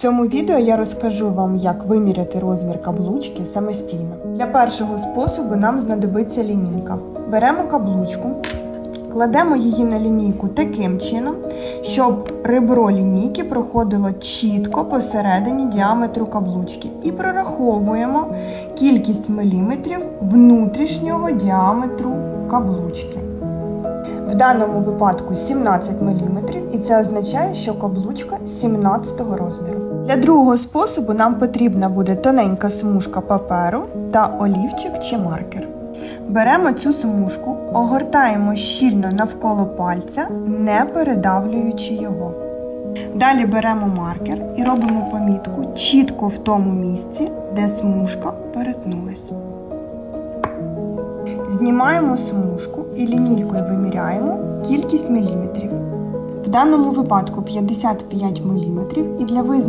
цьому відео я розкажу вам, як виміряти розмір каблучки самостійно. Для першого способу нам знадобиться лінійка. Беремо каблучку, кладемо її на лінійку таким чином, щоб ребро лінійки проходило чітко посередині діаметру каблучки і прораховуємо кількість міліметрів внутрішнього діаметру каблучки. В даному випадку 17 мм, і це означає, що каблучка 17 розміру. Для другого способу нам потрібна буде тоненька смужка паперу та олівчик чи маркер. Беремо цю смужку, огортаємо щільно навколо пальця, не передавлюючи його. Далі беремо маркер і робимо помітку чітко в тому місці, де смужка перетнулась. Знімаємо смужку і лінійкою виміряємо кількість міліметрів. В даному випадку 55 мм і для визначення